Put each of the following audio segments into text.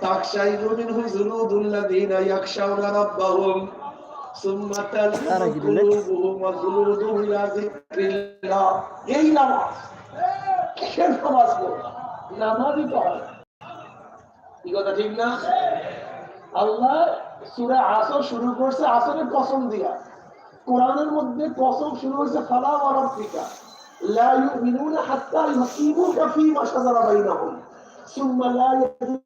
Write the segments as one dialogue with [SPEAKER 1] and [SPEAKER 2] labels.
[SPEAKER 1] تقشعر منه جلود الذين يخشون ربهم ثم تلين قلوبهم وجلودهم إلى ذكر الله এই নামাজ কিসের নামাজ গো? নামাজই তো হয় কি কথা ঠিক না আল্লাহ সূরা আসর শুরু করছে আসরের কসম দিয়া কোরআনের মধ্যে কসম শুরু হয়েছে ফালা ওয়া রাব্বিকা লা ইউমিনুনা হাত্তা ইউকিমুকা ফীমা শাজারা বাইনাহুম সুম্মা লা ইয়াজিদু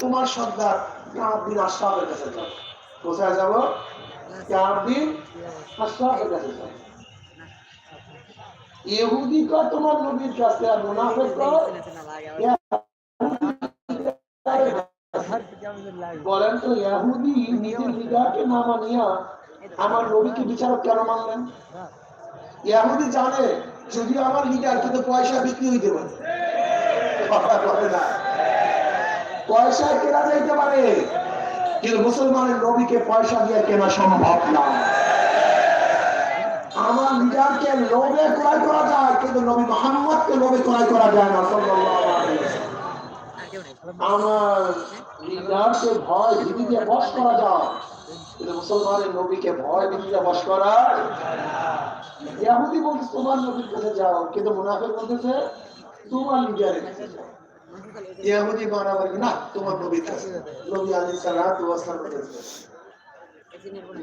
[SPEAKER 1] তোমার সর্দার কাঁদিন আশরাফের কাছে আশরাফের কাছে যাব ইহুদি কর, তোমার নবীর কাছে আর মুনাফিক কর। বলেন তো, ইহুদি নিজের লিডারকে না মানিয়া আমার নবীকে বিচারক কেন মানলেন? ইহুদি জানে যদি আমার লিডার, কিন্তু পয়সা বিক্রি হইতে পারে। কথা না। পয়সা কেনা যাইতে পারে, কিন্তু মুসলমানের নবীকে পয়সা দিয়ে কেনা সম্ভব না। আমার লিডারকে লোভে ক্রয় করা যায়, কিন্তু নবী মোহাম্মদকে লোভে ক্রয় করা যায় না আমার ভয় ভীতি দিয়ে বস করা যায়, কিন্তু মুসলমানের নবীকে ভয় করা তোমার নবীর কাছে যাও। কিন্তু মুনাফিক বলতেছে তোমার লিডারের কাছে যাও। ইয়াহুদি বানাবার না তোমার নবীর কাছে নবী আলাইহিস সালাতু ওয়াস সালামের কাছে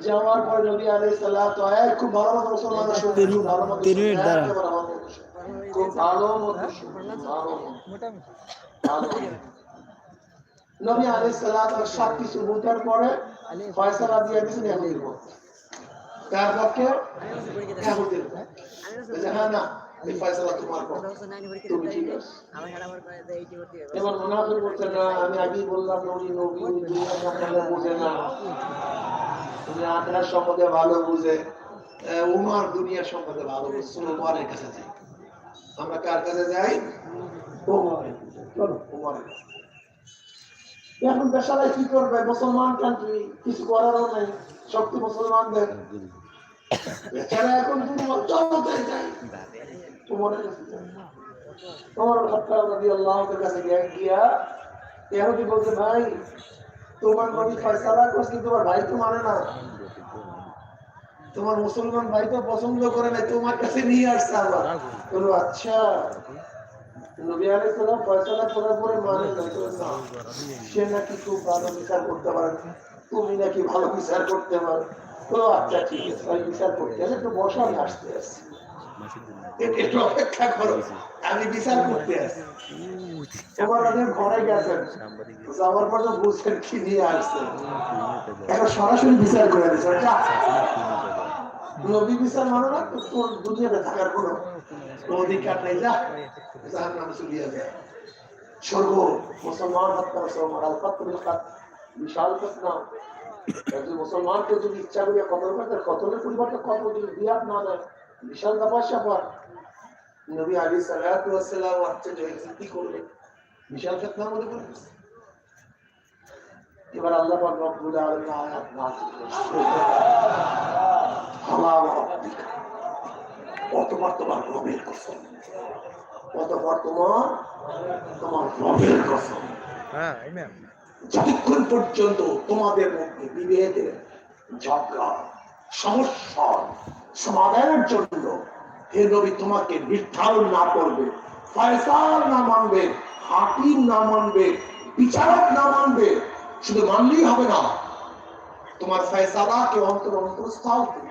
[SPEAKER 1] যাওয়ার পরে নবী আলাইহিস সালাতু আয় খুব ভালো মতো মুসলমানরা খুব ভালো মতো
[SPEAKER 2] তিন মিনিট দাঁড়া।
[SPEAKER 1] একেবারে ভালো মতো শুনে। খুব ভালো মতো ভালো মতো নবী আলাইহিস সালাতু ওয়াস সব কিছু বুঝার পরে ফয়সালা দিয়ে দিয়েছেন ইয়াহুদির তার পক্ষে? ইয়াহুদির হ্যাঁ না। এই ফয়সালা তোমার পক্ষে তুমি ঠিক আছে এবার মুনাফিক বলছে না আমি আগেই বললাম নবী নবী দুনিয়া সম্বন্ধে বুঝে না তুমি আখড়া সম্বন্ধে ভালো বুঝে উমার দুনিয়া সম্বন্ধে ভালো বুঝে উমারের কাছে যাই আমরা কার কাছে যাই উমারের চলো উমারের কাছে। এখন দেশালায় কি করবে মুসলমান কান্ট্রি কিছু করারও নেই শক্তি মুসলমানদের এছাড়া এখন দুর্বল চলো তাই যাই কাছে বলছে, ভাই, তোমার ভাই তো মানে তোমার মুসলমান ভাই তো পছন্দ করে না তোমার কাছে নিয়ে আসছে আবার। বলো আচ্ছা। নবী সালাম ফয়সালা করার পরে মানে সে নাকি খুব ভালো বিচার করতে পারে তুমি নাকি ভালো বিচার করতে পারো। আচ্ছা ঠিক আছে বিচার করতে। আসে একটু বসা আমি আসতে আসছি একটু অপেক্ষা করো। আমি বিচার করতে আসছি এবার ঘরে গেছেন। যাওয়ার পর তো বুঝছেন কি নিয়ে আসছেন। এখন সরাসরি বিচার করে দিচ্ছেন নবী বিচার মানো না তোর দুনিয়াতে থাকার কোনো অধিকার নেই। যা জাহান নামে চলিয়ে যায় স্বর্গ মুসলমান হত্যা মুসলমান আল কতল বিশাল ঘটনা একজন মুসলমানকে যদি ইচ্ছা করিয়া কতল করতে কতলের পরিবর্তে কত যদি বিয়াদ না দেয়? বিশাল তপস্যা পর নবী আলী আশ্চর্য হয়েছে কি করবে? বিশাল মধ্যে পড়ে গেছে। এবার আল্লাহ রব্বুল আলামিন আয়াত নাযিল করছে অতবার তোমার রবের কসম। অতবার তোমার তোমার রবের কসম।
[SPEAKER 2] হ্যাঁ
[SPEAKER 1] যতক্ষণ পর্যন্ত তোমাদের মধ্যে বিভেদের ঝগড়া সমস্যার সমাধানের জন্য হে নবী তোমাকে না করবে ফয়সাল না মানবে, হাকিম না মানবে, বিচারক না মানবে, শুধু মানলেই হবে না। তোমার অন্তর।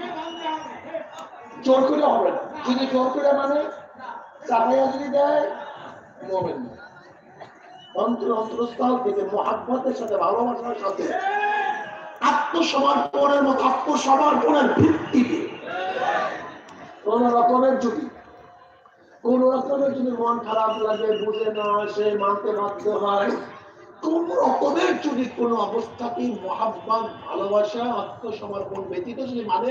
[SPEAKER 1] জোর করে হবে যদি জোর করে মানে? চাপাইয়া যদি দেয়, মোমেন না। অন্তর অন্তরস্থল থেকে মহাব্বতের সাথে ভালোবাসার সাথে আত্মসমর্পণের মতো আত্মসমর্পণের ভিত্তিতে কোন রকমের যদি, কোন রকমের যদি মন খারাপ লাগে, বুঝে না সে মানতে বাধ্য হয়, কোন রকমের যদি কোনো অবস্থাতেই মহাব্বান ভালোবাসা আত্মসমর্পণ ব্যতীত যদি মানে।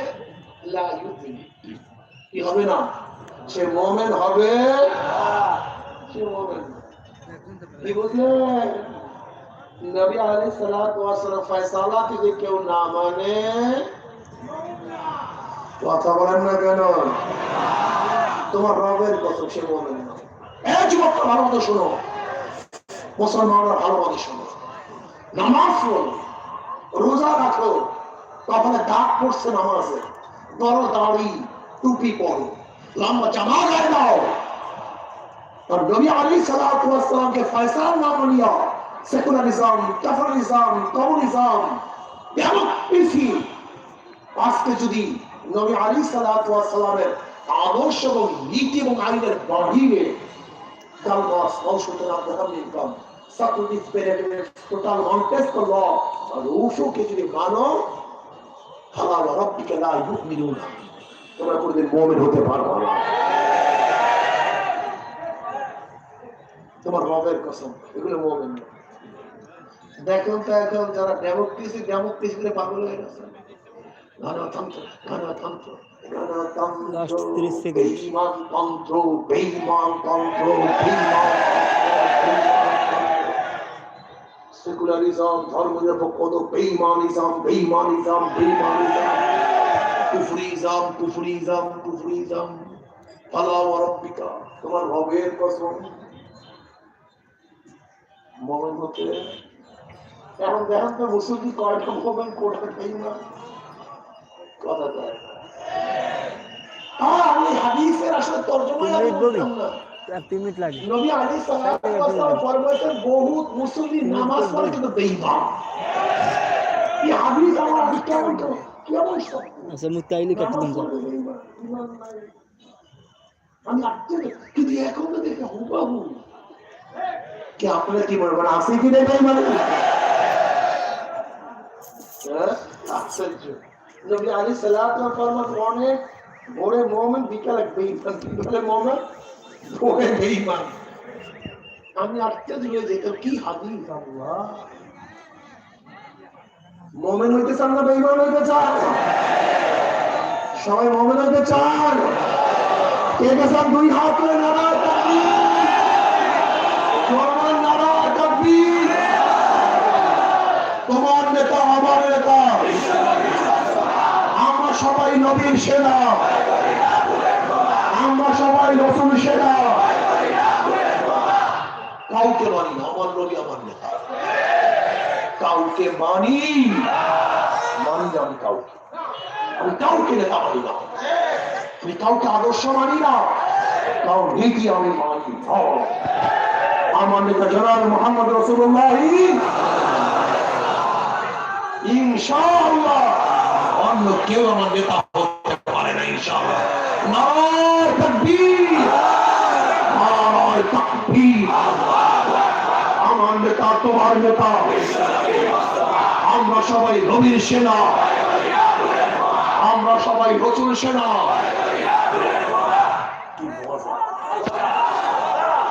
[SPEAKER 1] কি হবে না? সে মোমেন হবে। সে মোমেন। নবী ওয়াস সালাম ফয়সালা থেকে কেউ না মানে কথা বলেন না কেন? তোমার রবের কসম সে মোমেন না। এই যুবক ভালো মতো শোনো। মুসলমানরা ভালো মতো শোনো। নামাজ পড়ো। রোজা রাখো। তারপরে দাগ পড়ছে নামাজে। বড় দাড়ি, টুপি পরো। লম্বা জামা গায়ে দাও। আর নবী আলী সালামকে ফয়সাল না মানিয়া সেকুলারিজম ক্যাফারিজম কমিউনিজম ডেমোক্রেসি আজকে যদি নবী আলী সালামের আদর্শ এবং নীতি এবং আইনের বাহিরে হতে তোমার রবের কসম, এগুলো মুমিন না। দেখুন তো এখন যারা ডেমোক্রেসি ডেমোক্রেসি করে পাগল হয়ে গেছে। গণতন্ত্র গণতন্ত্র গণতন্ত্র
[SPEAKER 2] Last 30 seconds.
[SPEAKER 1] বেঈমান তন্ত্র বেঈমান তন্ত্র বেঈমান সেকুলারিজম ধর্মনিরপেক্ষ বেঈমানিজম বেঈমানিজম বেঈমানিজম কুফরিজম কুফরিজম কুফরিজম। আল্লাহ রব্বিকা তোমার রবের কসম। মোমেন হতে এখন দেখেন তো মুসলমান কয়টা মোমেন কোটা বেঈমান কথা কয় না। হ্যাঁ, আমি হাদিসের আসলে তর্জমাই আমি
[SPEAKER 2] তিন মিনিট
[SPEAKER 1] না।
[SPEAKER 2] তিন মিনিট লাগে।
[SPEAKER 1] নবী আলাইহিস সালাতু ফরমাইছেন বহুত মুসলিম নামাজ পড়ে কিন্তু বেঈমান। এই হাদিস আমার আগে কেমন কেমন কেমন
[SPEAKER 2] আচ্ছা মুতাইলি।
[SPEAKER 1] আমি কিন্তু এখন তো দেখে হুবাহু। কি আপনারা কি মনে আছে কি নেই বেঈমান হ্যাঁ আশ্চর্য নবী ওয়াস সালাম অনেক ভোরে মোমেন বিকালে বেঈমান বিকালে মোমেন ভোরে বেঈমান আমি আশ্চর্য হয়ে যেতাম কি হাদিস আল্লাহ মোমেন হইতে চান না হইতে চান সবাই মোমেন হইতে চান কে কে দুই হাত করে সবাই নবীর সেনা। আমরা সবাই রসুল সেনা। কাউকে মানি না, আমার নবী আমার নেতা। কাউকে মানি মানি না আমি কাউকে। আমি কাউকে নেতা মানি না। আমি কাউকে আদর্শ মানি না। কাউ নীতি আমি মানি আমার নেতা জনাব মোহাম্মদ রসুল্লাহ ইনশাআল্লাহ। অন্য কেউ আমার নেতা হতে পারে না, ইনশাআল্লাহ। নারায় তাকবীর। নারায় তাকবীর। আমার নেতা, তোমার নেতা। আমরা সবাই নবীর সেনা। আমরা সবাই রসুল সেনা।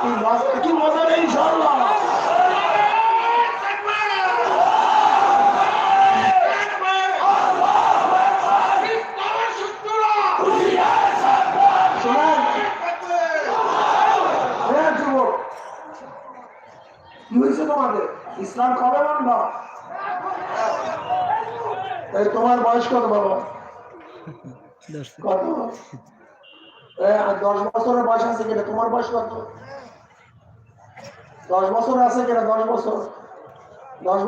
[SPEAKER 1] কি মজা কি মজা নেই ইনশাআল্লাহ শোনেন হ্যাঁ যুবক কি হয়েছে তোমাদের ইসলাম কবে মানবা এই তোমার বয়স কত বাবা
[SPEAKER 2] দশ
[SPEAKER 1] কত এ, আর দশ বছরের বয়স আছে কিনা তোমার বয়স কত দশ বছর আছে কিনা দশ বছর দশ বছর